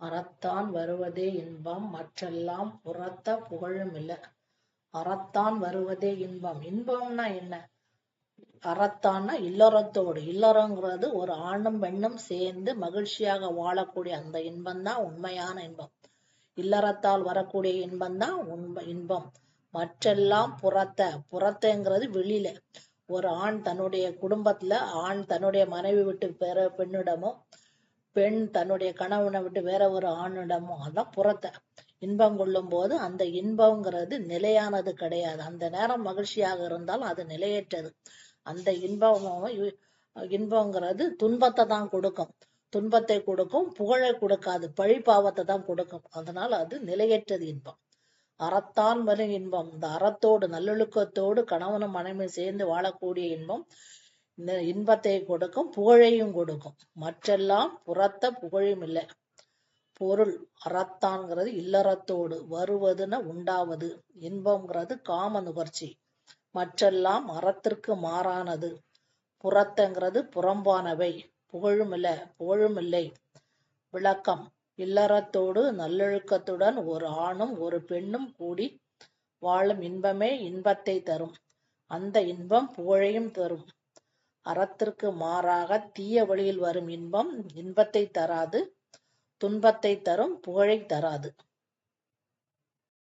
அறத்தான் வருவதே இன்பம் மற்றெல்லாம் புறத்த புகழுமில்ல அறத்தான் வருவதே இன்பம். இன்பம்னா என்ன? அறத்தான்னா இல்லறத்தோடு. இல்லறங்கிறது ஒரு ஆணும் பெண்ணும் சேர்ந்து மகிழ்ச்சியாக வாழக்கூடிய அந்த இன்பம் தான் உண்மையான இன்பம். இல்லறத்தால் வரக்கூடிய இன்பம் தான் உண்மை இன்பம். மற்றெல்லாம் புறத்த. புறத்தங்கிறது வெளியில. ஒரு ஆண் தன்னுடைய குடும்பத்துல ஆண் தன்னுடைய மனைவி விட்டு பெற பெண்ணிடமோ பெண் தன்னுடைய கணவனை விட்டு வேற ஒரு ஆணிடமோ அதான் புறத்த. இன்பம் கொள்ளும் போது அந்த இன்பம்ங்கிறது நிலையானது கிடையாது. அந்த நேரம் மகிழ்ச்சியாக இருந்தாலும் அது நிலையற்றது. அந்த இன்பம் இன்பங்கிறது துன்பத்தை தான் கொடுக்கும். துன்பத்தை கொடுக்கும் புகழை கொடுக்காது. பழி பாவத்தை தான் கொடுக்கும். அதனால அது நிலையற்றது இன்பம். அறத்தான் வரும் இன்பம். இந்த அறத்தோடு நல்லொழுக்கத்தோடு கணவனும் மனைவி சேர்ந்து வாழக்கூடிய இன்பம். இன்பத்தை கொடுக்கும் புகழையும் கொடுக்கும். மற்றெல்லாம் புறத்த புகழும் இல்லை. பொருள் அறத்தான்கிறது இல்லறத்தோடு. வருவதுன உண்டாவது. இன்பம்ங்கிறது காம நுகர்ச்சி. மற்றெல்லாம் அறத்திற்கு மாறானது. புறத்தங்கிறது புறம்பானவை. புகழும் இல்லை புகழும் இல்லை. விளக்கம். இல்லறத்தோடு நல்லொழுக்கத்துடன் ஒரு ஆணும் ஒரு பெண்ணும் கூடி வாழும் இன்பமே இன்பத்தை தரும். அந்த இன்பம் புகழையும் தரும். அறத்திற்கு மாறாக தீய வழியில் வரும் இன்பம் இன்பத்தை தராது துன்பத்தை தரும் புகழை தராது.